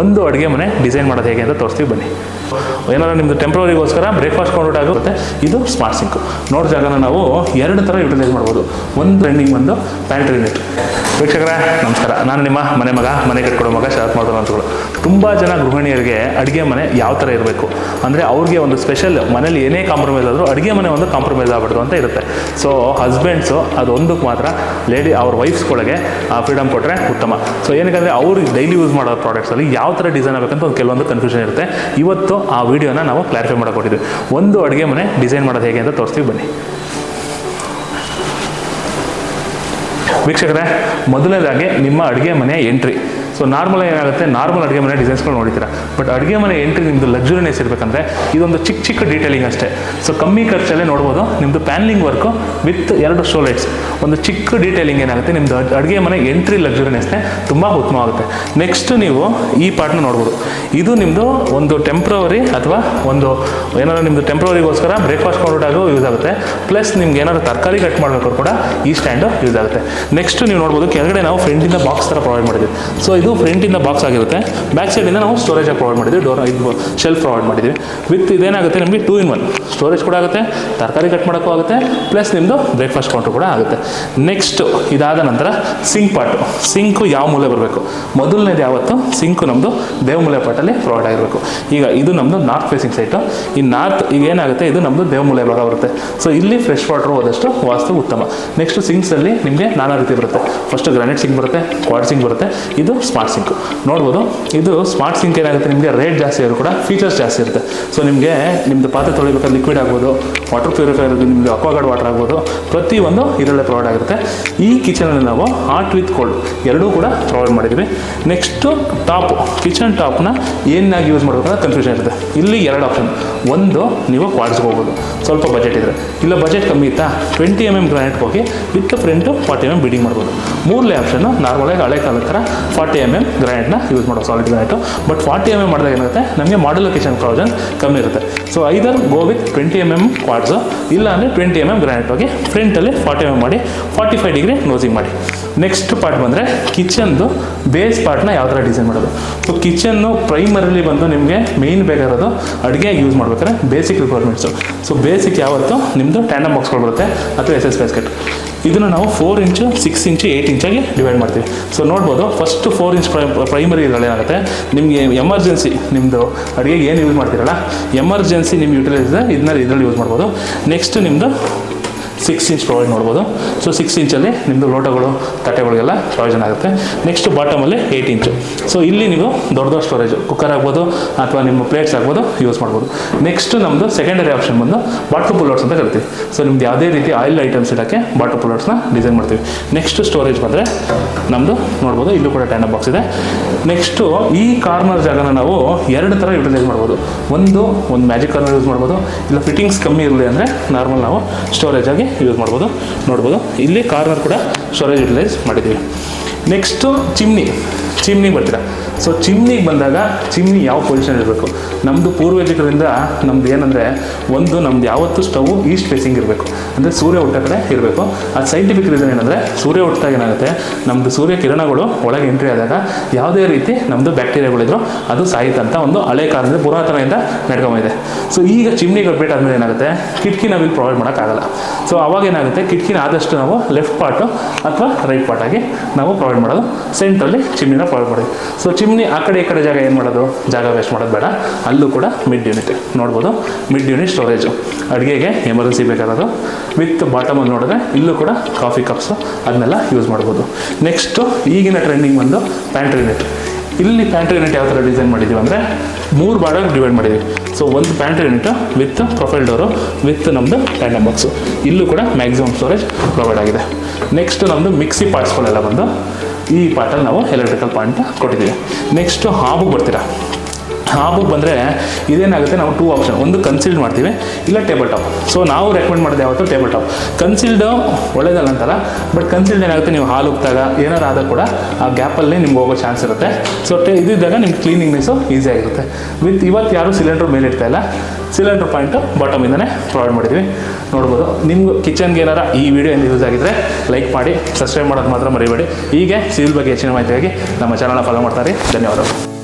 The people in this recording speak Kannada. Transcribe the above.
ಒಂದು ಅಡುಗೆ ಮನೆ ಡಿಸೈನ್ ಮಾಡೋದು ಹೇಗೆ ಅಂತ ತೋರಿಸ್ತೀವಿ, ಬನ್ನಿ. ಏನಾದ್ರು ನಿಮ್ಮದು ಟೆಂಪ್ರವರಿಗೋಸ್ಕರ ಬ್ರೇಕ್ಫಾಸ್ಟ್ ಕೌಂಟ್ ಆಗುತ್ತೆ. ಇದು ಸ್ಮಾರ್ಟ್ ಸಿಂಕು ನೋಡೋ ಜಾಗನ ನಾವು ಎರಡು ಥರ ಯುಟಿಲೈಸ್ ಮಾಡ್ಬೋದು. ಒಂದು ರನ್ನಿಂಗ್ ಒಂದು ಪ್ಯಾಂಟ್ರಿ ಯೂನಿಟ್ ವೀಕ್ಷಕರೇ, ನಮಸ್ಕಾರ. ನಾನು ನಿಮ್ಮ ಮನೆ ಮಗ, ಮನೆ ಕಟ್ಕೊಡೋ ಮಗ ಶರತ್ ಅಂತ ಅಂತಗಳು ತುಂಬ ಜನ ಗೃಹಿಣಿಯರಿಗೆ ಅಡುಗೆ ಮನೆ ಯಾವ ಥರ ಇರಬೇಕು? ಅಂದರೆ ಅವ್ರಿಗೆ ಒಂದು ಸ್ಪೆಷಲ್ ಮನೇಲಿ ಏನೇ ಕಾಂಪ್ರಮೈಸ್ ಆದರೂ ಅಡುಗೆ ಮನೆ ಒಂದು ಕಾಂಪ್ರಮೈಸ್ ಆಗ್ಬಾರ್ದು ಅಂತ ಇರುತ್ತೆ. ಸೊ ಹಸ್ಬೆಂಡ್ಸು ಅದೊಂದಕ್ಕೆ ಮಾತ್ರ ಲೇಡಿ ಅವ್ರ ವೈಫ್ಸ್ಗಳಿಗೆ ಆ ಫ್ರೀಡಮ್ ಕೊಟ್ಟರೆ ಉತ್ತಮ. ಸೊ ಏನಕ್ಕಂದರೆ ಅವ್ರಿಗೆ ಡೈಲಿ ಯೂಸ್ ಮಾಡೋ ಪ್ರಾಡಕ್ಟ್ಸಲ್ಲಿ ಯಾವ ಥರ ಡಿಸೈನ್ ಆಗಬೇಕಂತ ಒಂದು ಕೆಲವೊಂದು ಕನ್ಫ್ಯೂಷನ್ ಇರುತ್ತೆ. ಇವತ್ತು ಆ ವಿಡಿಯೋನ ನಾವು ಕ್ಲಾರಿಫೈ ಮಾಡಿಕೊಟ್ಟಿದ್ವಿ ಒಂದು ಅಡುಗೆ ಮನೆ ಡಿಸೈನ್ ಮಾಡೋದು ಹೇಗೆ ಅಂತ ತೋರಿಸ್ತೀವಿ, ಬನ್ನಿ. ವೀಕ್ಷಕರೇ, ಮೊದಲನೇದಾಗಿ ನಿಮ್ಮ ಅಡುಗೆ ಮನೆಯ ಎಂಟ್ರಿ ಸೊ ನಾರ್ಮಲ್ ಏನಾಗುತ್ತೆ? ನಾರ್ಮಲ್ ಅಡುಗೆ ಮನೆ ಡಿಸೈನ್ಸ್ಗಳು ನೋಡಿದ್ದೀರಾ? ಬಟ್ ಅಡುಗೆ ಮನೆ ಎಂಟ್ರಿ ನಿಮ್ಮದು ಲಕ್ಸುರಿನೆಸ್ ಇರಬೇಕಂದ್ರೆ ಇದೊಂದು ಚಿಕ್ಕ ಚಿಕ್ಕ ಡೀಟೇಲಿಂಗ್ ಅಷ್ಟೇ. ಸೊ ಕಮ್ಮಿ ಖರ್ಚಲ್ಲೇ ನೋಡ್ಬೋದು. ನಿಮ್ಮದು ಪ್ಯಾನ್ಲಿಂಗ್ ವರ್ಕು ವಿತ್ ಎರಡು ಶೋ ಲೈಟ್ಸ್ ಒಂದು ಚಿಕ್ಕ ಡೀಟೇಲಿಂಗ್ ಏನಾಗುತ್ತೆ? ನಿಮ್ಮದು ಅಡುಗೆ ಮನೆ ಎಂಟ್ರಿ ಲಕ್ಸುರಿನೆಸ್ನೇ ತುಂಬ ಉತ್ತಮವಾಗುತ್ತೆ. ನೆಕ್ಸ್ಟ್ ನೀವು ಈ ಪಾರ್ಟ್ನ ನೋಡ್ಬೋದು. ಇದು ನಿಮ್ಮದು ಒಂದು ಟೆಂಪ್ರವರಿ ಅಥವಾ ಒಂದು ಏನಾದ್ರು ನಿಮ್ಮದು ಟೆಂಪ್ರವರಿಗೋಸ್ಕರ ಬ್ರೇಕ್ಫಾಸ್ಟ್ ಆಗೋ ಯೂಸ್ ಆಗುತ್ತೆ. ಪ್ಲಸ್ ನಿಮ್ಗೆ ಏನಾದ್ರು ತರಕಾರಿ ಕಟ್ ಮಾಡಬೇಕು ಕೂಡ ಈ ಸ್ಟ್ಯಾಂಡು ಯೂಸ್ ಆಗುತ್ತೆ. ನೆಕ್ಸ್ಟ್ ನೀವು ನೋಡ್ಬೋದು, ಕೆಳಗಡೆ ನಾವು ಫ್ರೆಂಡಿಂದ ಬಾಕ್ಸ್ ಥರ ಪ್ರೊವೈಡ್ ಮಾಡಿದ್ದೀವಿ. ಸೊ ಇದು ಫ್ರಂಟಿಂದ ಬಾಕ್ಸ್ ಆಗಿರುತ್ತೆ. ಬ್ಯಾಕ್ ಸೈಡಿಂದ ನಾವು ಸ್ಟೋರೇಜಾಗಿ ಪ್ರೊವೈಡ್ ಮಾಡಿದ್ವಿ. ಡೋರ್ ಇದು ಶೆಲ್ಫ್ ಪ್ರೊವೈಡ್ ಮಾಡಿದ್ವಿ. ವಿತ್ ಇದೇನಾಗುತ್ತೆ? ನಿಮಗೆ ಟೂ ಇನ್ ಒನ್ ಸ್ಟೋರೇಜ್ ಕೂಡ ಆಗುತ್ತೆ, ತರಕಾರಿ ಕಟ್ ಮಾಡೋಕ್ಕೂ ಆಗುತ್ತೆ ಪ್ಲಸ್ ನಿಮ್ಮದು ಬ್ರೇಕ್ಫಾಸ್ಟ್ ಕೌಂಟ್ರ್ ಕೂಡ ಆಗುತ್ತೆ. ನೆಕ್ಸ್ಟ್ ಇದಾದ ನಂತರ ಸಿಂಕ್ ಪಾರ್ಟು ಸಿಂಕು ಯಾವ ಮೂಲೆ ಬರಬೇಕು? ಮೊದಲನೇದು ಯಾವತ್ತು? ಸಿಂಕು ನಮ್ಮದು ದೇವಮೂಲೆ ಪಾಟಲ್ಲಿ ಪ್ರೊವೈಡ್ ಆಗಿರಬೇಕು. ಈಗ ಇದು ನಮ್ಮದು ನಾರ್ತ್ ಫೇಸಿಂಗ್ ಸೈಟು ಈ ನಾರ್ತ್ ಈಗ ಏನಾಗುತ್ತೆ? ಇದು ನಮ್ಮದು ದೇವಮೂಲೆ ಭಾಗ ಬರುತ್ತೆ. ಸೊ ಇಲ್ಲಿ ಫ್ರೆಶ್ ವಾಟರ್ ಹೋದಷ್ಟು ವಾಸ್ತು ಉತ್ತಮ. ನೆಕ್ಸ್ಟ್ ಸಿಂಕ್ಸಲ್ಲಿ ನಿಮಗೆ ನಾನಾ ರೀತಿ ಬರುತ್ತೆ. ಫಸ್ಟ್ ಗ್ರಾನೈಟ್ ಸಿಂಕ್ ಬರುತ್ತೆ ಕ್ವಾಡ್ ಸಿಂಕ್ ಬರುತ್ತೆ. ಇದು ಸ್ಮಾರ್ಟ್ ಸಿಂಕ್ ನೋಡ್ಬೋದು? ಇದು ಸ್ಮಾರ್ಟ್ ಸಿಂಕ್ ಏನಾಗುತ್ತೆ? ನಿಮಗೆ ರೇಟ್ ಜಾಸ್ತಿ ಇರೋ ಕೂಡ ಫೀಚರ್ಸ್ ಜಾಸ್ತಿ ಇರುತ್ತೆ. ಸೊ ನಿಮಗೆ ನಿಮ್ಮದು ಪಾತ್ರೆ ತೊಳಿಬೇಕಾದ್ರೆ ಲಿಕ್ವಿಡ್ ಆಗ್ಬೋದು ವಾಟರ್ ಪ್ಯೂರಿಫೈರ್ ನಿಮ್ಮದು ಅಕ್ವಾಗಾರ್ಡ್ ವಾಟರ್ ಆಗ್ಬೋದು, ಪ್ರತಿಯೊಂದು ಇದರಲ್ಲೇ ಪ್ರೊವೈಡ್ ಆಗುತ್ತೆ. ಈ ಕಿಚನಲ್ಲಿ ನಾವು ಹಾಟ್ ವಿತ್ ಕೋಲ್ಡ್ ಎರಡೂ ಕೂಡ ಪ್ರೊವೈಡ್ ಮಾಡಿದ್ವಿ ನೆಕ್ಸ್ಟು ಟಾಪ್ ಕಿಚನ್ ಟಾಪ್ನ ಏನಾಗಿ ಯೂಸ್ ಮಾಡಬೇಕಂದ್ರೆ ಕನ್ಫ್ಯೂಷನ್ ಇರುತ್ತೆ. ಇಲ್ಲಿ ಎರಡು ಆಪ್ಷನ್ ಒಂದು, ನೀವು ಕ್ವಾಡ್ಸ್ಗೆ ಹೋಗ್ಬೋದು. ಸ್ವಲ್ಪ ಬಜೆಟ್ ಇದ್ರೆ. ಇಲ್ಲ ಬಜೆಟ್ ಕಮ್ಮಿ ಇತ್ತಾ? ಟ್ವೆಂಟಿ ಎಂ ಎಂ ಗ್ರಾನೆಟ್ಗೆ ಹೋಗಿ with front forty M M beading ಮಾಡ್ಬೋದು. ಮೂರನೇ ಆಪ್ಷನ್ ನಾರ್ಮಲಾಗಿ ಹಳೆ ಕಾಲದ ಥರ ಫಾರ್ಟಿ ಎಂ ಎಂ ಗ್ರಾನೈಟ್ನ ಯೂಸ್ ಮಾಡೋ solid granite but forty M M ಮಾಡಿದಾಗ ಏನಾಗುತ್ತೆ? ನಮಗೆ ಮಾಡಲ್ ಕಿಚನ್ ಪ್ರಾವಿಷನ್ ಕಮ್ಮಿ ಇರುತ್ತೆ. So either go with twenty M M quads ಇಲ್ಲ ಅಂದರೆ ಟ್ವೆಂಟಿ ಎಂ ಎಂ ಗ್ರಾನೈಟ್ ಹೋಗಿ ಫ್ರಂಟಲ್ಲಿ ಫಾರ್ಟಿ ಎಂ ಎಂ ಮಾಡಿ ಫಾರ್ಟಿ ಫೈವ್ ಡಿಗ್ರಿ ನೋಸಿಂಗ್ ಮಾಡಿ. ನೆಕ್ಸ್ಟ್ ಪಾರ್ಟ್ ಬಂದರೆ ಕಿಚನ್ದು ಬೇಸ್ ಪಾರ್ಟ್ನ ಯಾವ ಥರ ಡಿಸೈನ್ ಮಾಡೋದು? ಸೊ ಕಿಚನ್ನು ಪ್ರೈಮರಿಲಿ ಬಂದು ನಿಮಗೆ ಮೇಯ್ನ್ ಬೇಕಾಗಿರೋದು ಅಡುಗೆ ಯೂಸ್ ಮಾಡ್ಬೇಕಾದ್ರೆ ಬೇಸಿಕ್ ರಿಕ್ವೈರ್ಮೆಂಟ್ಸು ಸೊ ಬೇಸಿಕ್ ಯಾವತ್ತು? ನಿಮ್ಮದು ಟ್ಯಾಂಡಮ್ ಬಾಕ್ಸ್ಗಳು ಬರುತ್ತೆ, ಅಥವಾ ಎಸ್ ಎಸ್ ಬ್ಯಾಸ್ಕೆಟ್ ಇದನ್ನು ನಾವು four inch six inch eight ಇಂಚಾಗಿ divide ಮಾಡ್ತೀವಿ. ಸೊ ನೋಡ್ಬೋದು ಫಸ್ಟ್ ಫೋರ್ ಇಂಚ್ ಪ್ರೈಮರಿ ಏನಾಗುತ್ತೆ ನಿಮಗೆ ಎಮರ್ಜೆನ್ಸಿ ನಿಮ್ಮದು ಅಡುಗೆಗೆ ಏನು ಯೂಸ್ ಮಾಡ್ತೀರಲ್ಲ ಎಮರ್ಜೆನ್ಸಿ ನಿಮ್ಮ ಯುಟಿಲೈಸ್ ಇದನ್ನ ಇದರಲ್ಲಿ ಯೂಸ್ ಮಾಡ್ಬೋದು. ನೆಕ್ಸ್ಟ್ ನಿಮ್ಮದು ಸಿಕ್ಸ್ ಇಂಚ್ ಪ್ರೊವೈಡ್ ಮಾಡ್ಬೋದು ಸೊ ಸಿಕ್ಸ್ ಇಂಚಲ್ಲಿ ನಿಮ್ಮದು ಲೋಟಗಳು, ತಟ್ಟೆಗಳಿಗೆಲ್ಲ ಪ್ರಯೋಜನ ಆಗುತ್ತೆ. ನೆಕ್ಸ್ಟ್ ಬಾಟಮಲ್ಲಿ ಏಯ್ಟ್ ಇಂಚು ಸೊ ಇಲ್ಲಿ ನೀವು ದೊಡ್ಡ ದೊಡ್ಡ ಸ್ಟೋರೇಜು ಕುಕ್ಕರ್ ಆಗ್ಬೋದು ಅಥವಾ ನಿಮ್ಮ ಪ್ಲೇಟ್ಸ್ ಆಗ್ಬೋದು ಯೂಸ್ ಮಾಡ್ಬೋದು. ನೆಕ್ಸ್ಟ್ ನಮ್ಮದು ಸೆಕೆಂಡರಿ ಆಪ್ಷನ್ ಬಂದು ಬಾಟ್ಲ್ ಪುಲ್ಲೋಟ್ಸ್ ಅಂತ ಕರಿತೀವಿ ಸೊ ನಿಮ್ದು ಯಾವುದೇ ರೀತಿ ಆಯಿಲ್ ಐಟಮ್ಸ್ ಇಡೋಕ್ಕೆ ಬಾಟ್ರ್ ಪುಲ್ಲೋಟ್ಸ್ನ ಡಿಸೈನ್ ಮಾಡ್ತೀವಿ. ನೆಕ್ಸ್ಟ್ ಸ್ಟೋರೇಜ್ ಬಂದರೆ ನಮ್ಮದು ನೋಡ್ಬೋದು, ಇಲ್ಲೂ ಕೂಡ ಟ್ಯಾನ್ ಬಾಕ್ಸ್ ಇದೆ. ನೆಕ್ಸ್ಟು ಈ ಕಾರ್ನರ್ ಜಾಗನ ನಾವು ಎರಡು ಥರ ಯುಟಿಲೈಸ್ ಮಾಡ್ಬೋದು. ಒಂದು ಒಂದು ಮ್ಯಾಜಿಕ್ ಕಾರ್ನರ್ ಯೂಸ್ ಮಾಡ್ಬೋದು. ಇಲ್ಲ ಫಿಟ್ಟಿಂಗ್ಸ್ ಕಮ್ಮಿ ಇರಲಿ ಅಂದರೆ ನಾರ್ಮಲ್ ನಾವು ಸ್ಟೋರೇಜ್ ಆಗಿ ಯೂಸ್ ಮಾಡ್ಬೋದು ನೋಡ್ಬೋದು. ಇಲ್ಲಿ ಕಾರ್ನರ್ ಕೂಡ ಸ್ಟೋರೇಜ್ ಯುಟಿಲೈಸ್ ಮಾಡಿದ್ದೀವಿ. ನೆಕ್ಸ್ಟು ಚಿಮ್ನಿ ಚಿಮ್ನಿಗೆ ಬರ್ತೀರಾ? ಸೊ ಚಿಮ್ನಿಗೆ ಬಂದಾಗ ಚಿಮ್ನಿ ಯಾವ ಪೊಸಿಷನ್ ಇರಬೇಕು? ನಮ್ಮದು ಪೂರ್ವಜಿಕರಿಂದ ನಮ್ದು ಏನಂದರೆ, ಒಂದು ನಮ್ದು ಯಾವತ್ತೂ ಸ್ಟವ್ ಈಸ್ಟ್ ಫೇಸಿಂಗ್ ಇರಬೇಕು. ಅಂದರೆ ಸೂರ್ಯ ಹುಟ್ಟ ಕಡೆ ಇರಬೇಕು. ಆ ಸೈಂಟಿಫಿಕ್ ರೀಸನ್ ಏನಂದರೆ, ಸೂರ್ಯ ಹುಟ್ಟಿದಾಗ ಏನಾಗುತ್ತೆ? ನಮ್ಮದು ಸೂರ್ಯ ಕಿರಣಗಳು ಒಳಗೆ ಎಂಟ್ರಿ ಆದಾಗ ಯಾವುದೇ ರೀತಿ ನಮ್ಮದು ಬ್ಯಾಕ್ಟೀರಿಯಾಗಳಿದ್ರು ಅದು ಸಾಯಿತಂತ ಒಂದು ಹಳೆ ಕಾಲದಿಂದ ಪುರಾತನದಿಂದ ನಡ್ಕೊಂಬಂದಿದೆ. ಸೊ ಈಗ ಅಪ್ಡೇಟ್ ಆದಮೇಲೆ ಏನಾಗುತ್ತೆ? ಕಿಟಕಿ ನಾವಿಲ್ಲಿ ಪ್ರೊವೈಡ್ ಮಾಡೋಕ್ಕಾಗಲ್ಲ. ಸೊ ಅವಾಗ ಏನಾಗುತ್ತೆ? ಕಿಟಕಿನ ಆದಷ್ಟು ನಾವು ಲೆಫ್ಟ್ ಪಾರ್ಟು ಅಥವಾ ರೈಟ್ ಪಾರ್ಟಾಗಿ ನಾವು ಪ್ರೊವೈಡ್ ಮಾಡೋದು ಸೆಂಟ್ರಲ್ಲಿ ಚಿಮ್ನಿನ ಪ್ರೊವೈಡ್ ಮಾಡೋದು. ಸೊ ಚಿಮ್ನಿ ಆ ಕಡೆ ಈ ಕಡೆ ಜಾಗ ಏನು ಮಾಡೋದು? ಜಾಗ ವೇಸ್ಟ್ ಮಾಡೋದು ಬೇಡ. ಅಲ್ಲೂ ಕೂಡ ಮಿಡ್ ಯೂನಿಟ್ ನೋಡ್ಬೋದು ಮಿಡ್ ಯೂನಿಟ್ ಸ್ಟೋರೇಜು ಅಡುಗೆಗೆ ಎಮರ್ಜೆನ್ಸಿ ಬೇಕಾಗೋದು ವಿತ್ ಬಾಟಮಲ್ಲಿ ನೋಡಿದ್ರೆ ಇಲ್ಲೂ ಕೂಡ ಕಾಫಿ ಕಪ್ಸು ಅದನ್ನೆಲ್ಲ ಯೂಸ್ ಮಾಡ್ಬೋದು. ನೆಕ್ಸ್ಟು ಈಗಿನ ಟ್ರೆಂಡಿಂಗ್ ಬಂದು ಪ್ಯಾಂಟ್ರಿ ಯೂನಿಟ್ ಇಲ್ಲಿ ಪ್ಯಾಂಟ್ರಿ ಯೂನಿಟ್ ಯಾವ ಥರ ಡಿಸೈನ್ ಮಾಡಿದ್ದೀವಿ ಅಂದರೆ ಮೂರು ಬಾರ್ಡರ್ ಡಿವೈಡ್ ಮಾಡಿದ್ದೀವಿ ಸೊ ಒಂದು pantry unit with profile door with ನಮ್ಮದು ಟ್ಯಾಂಡಮ್ ಬಾಕ್ಸು ಇಲ್ಲೂ ಕೂಡ ಮ್ಯಾಕ್ಸಿಮಮ್ ಸ್ಟೋರೇಜ್ ಪ್ರೊವೈಡ್ ಆಗಿದೆ. ನೆಕ್ಸ್ಟ್ ನಮ್ಮದು ಮಿಕ್ಸಿ ಪಾರ್ಟ್ಸ್ಗಳೆಲ್ಲ ಬಂದು ಈ ಪಾರ್ಟಲ್ಲಿ ನಾವು ಎಲೆಕ್ಟ್ರಿಕಲ್ ಪಾಯಿಂಟ್ ಕೊಟ್ಟಿದ್ದೀವಿ. ನೆಕ್ಸ್ಟು ಹಾಬು ಬರ್ತೀರಾ? ಹಾಬುಗೆ ಬಂದರೆ ಇದೇನಾಗುತ್ತೆ, ನಾವು ಟೂ ಆಪ್ಷನ್ ಒಂದು ಕನ್ಸಿಲ್ಡ್ ಮಾಡ್ತೀವಿ, ಇಲ್ಲ ಟೇಬಲ್ ಟಾಪ್ ಸೊ ನಾವು ರೆಕಮೆಂಡ್ ಮಾಡೋದು ಯಾವತ್ತು ಟೇಬಲ್ ಟಾಪ್ ಕನ್ಸಿಲ್ಡ್ ಒಳ್ಳೇದಲ್ಲ ಅಂತಲ್ಲ ಬಟ್ ಕನ್ಸಿಲ್ಡ್ ಏನಾಗುತ್ತೆ, ನೀವು ಹಾಲು ಹೋಗ್ತಾಗ ಏನಾರು ಆದಾಗ ಕೂಡ ಆ ಗ್ಯಾಪಲ್ಲಿ ನಿಮ್ಗೆ ಹೋಗೋ ಚಾನ್ಸ್ ಇರುತ್ತೆ. ಸೊ ಟೇ ಇದ್ದಾಗ ಕ್ಲೀನಿಂಗ್ ಕ್ಲೀನಿಂಗ್ನೆಸ್ಸು ಈಸಿ ಆಗಿರುತ್ತೆ. ವಿತ್ ಇವತ್ತು ಯಾರು ಸಿಲಿಂಡ್ರ್ ಮೇಲೆ ಇಡ್ತಾ ಇಲ್ಲ ಸಿಲಿಂಡರ್ ಪಾಯಿಂಟು ಬಾಟಮಿಂದನೇ ಪ್ರೊವೈಡ್ ಮಾಡಿದ್ವಿ. ನೋಡ್ಬೋದು. ನಿಮ್ಗೆ ಕಿಚನ್ಗೆ ಏನಾರ ಈ ವಿಡಿಯೋ ಏನು ಯೂಸ್ ಆಗಿದ್ರೆ ಲೈಕ್ ಮಾಡಿ ಸಬ್ಸ್ಕ್ರೈಬ್ ಮಾಡೋದು ಮಾತ್ರ ಮರಿಬೇಡಿ. ಹೀಗೆ ಸಿವಿಲ್ ಬಗ್ಗೆ ಹೆಚ್ಚಿನ ಮಾಹಿತಿಗಾಗಿ ನಮ್ಮ ಚಾನಲ್ನ ಫಾಲೋ ಮಾಡ್ತಾರೆ ಧನ್ಯವಾದಗಳು.